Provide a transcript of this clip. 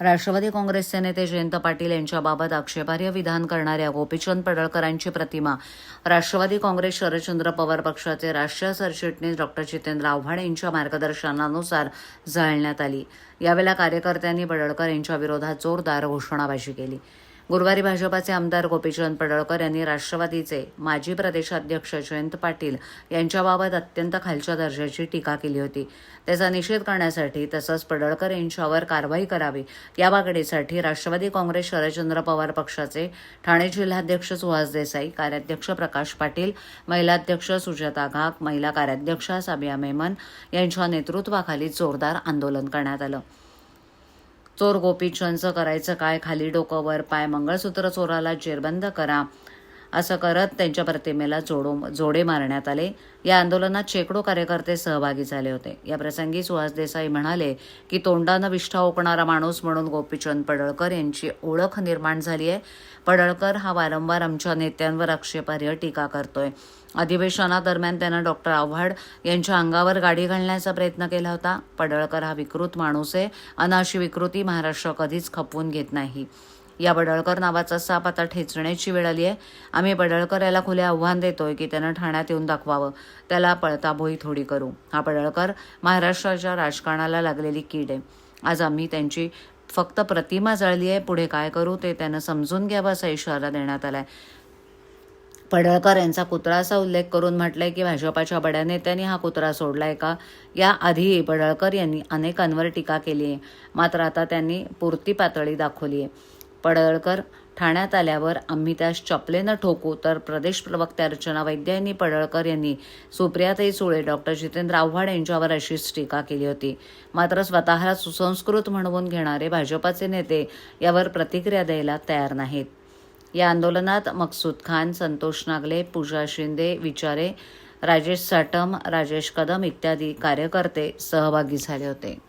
राष्ट्रवादी काँग्रेसचे नेते जयंत पाटील यांच्याबाबत आक्षेपार्ह विधान करणाऱ्या गोपीचंद पडळकरांची प्रतिमा राष्ट्रवादी काँग्रेस शरदचंद्र पवार पक्षाचे राष्ट्रीय सरचिटणीस डॉक्टर जितेंद्र आव्हाड यांच्या मार्गदर्शनानुसार जाळण्यात आली. यावेळेला कार्यकर्त्यांनी पडळकर यांच्या विरोधात जोरदार घोषणाबाजी केली. गुरुवारी भाजपाचे आमदार गोपीचंद पडळकर यांनी राष्ट्रवादीचे माजी प्रदेशाध्यक्ष जयंत पाटील यांच्याबाबत अत्यंत खालच्या दर्जाची टीका केली होती. त्याचा निषेध करण्यासाठी तसंच पडळकर यांच्यावर कारवाई करावी या मागणीसाठी राष्ट्रवादी काँग्रेस शरदचंद्र पवार पक्षाचे ठाणे जिल्हाध्यक्ष सुहास देसाई कार्याध्यक्ष प्रकाश पाटील महिलाध्यक्ष सुजाता घाक महिला कार्याध्यक्षा साबिया मेमन यांच्या नेतृत्वाखाली जोरदार आंदोलन करण्यात आलं. चोर गोपीचंदचं करायचं काय? खाली डोकं वर पाय मंगळसूत्र चोराला जेरबंद करा. असं करत त्यांच्या प्रतिमेला जोडो जोडे मारण्यात आले. या आंदोलनात शेकडो कार्यकर्ते सहभागी झाले होते. या प्रसंगी सुहास देसाई म्हणाले की तोंडानं विष्ठा ओकणारा माणूस म्हणून गोपीचंद पडळकर यांची ओळख निर्माण झाली आहे. पडळकर हा वारंवार आमच्या नेत्यांवर आक्षेपार्ह टीका करतोय. अधिवेशनादरम्यान त्यानं डॉक्टर आव्हाड यांच्या अंगावर गाडी घालण्याचा प्रयत्न केला होता. पडळकर हा विकृत माणूस आहे. अनाशी विकृती महाराष्ट्र कधीच खपवून घेत नाही. या बडळकर नावाचा साप आता ठेचण्याची वेळ आली आहे. आम्ही बडळकर याला खुले आव्हान देतोय की त्यानं ठाण्यात येऊन दाखवावं. त्याला पळताबोई थोडी करू. हा पडळकर महाराष्ट्राच्या राजकारणाला लागलेली कीड आहे. आज आम्ही त्यांची फक्त प्रतिमा जळली आहे. पुढे काय करू ते त्यानं समजून घ्यावं असा इशारा देण्यात आलाय. पडळकर यांचा कुत्रा असा उल्लेख करून म्हटलंय की भाजपाच्या बड्या नेत्यांनी हा कुत्रा सोडलाय का? या आधी पडळकर यांनी अनेकांवर टीका केली आहे. मात्र आता त्यांनी पुरती पातळी दाखवली आहे. पडळकर ठाण्यात आल्यावर आम्ही त्यास चपलेनं ठोकू तर प्रदेश प्रवक्त्या अर्चना वैद्य यांनी पडळकर यांनी सुप्रियाताई सुळे डॉक्टर जितेंद्र आव्हाड यांच्यावर अशीच टीका केली होती. मात्र स्वतःला सुसंस्कृत म्हणवून घेणारे भाजपाचे नेते यावर प्रतिक्रिया द्यायला तयार नाहीत. या आंदोलनात मकसूद खान संतोष नागले पूजा शिंदे विचारे राजेश साटम राजेश कदम इत्यादी कार्यकर्ते सहभागी झाले होते.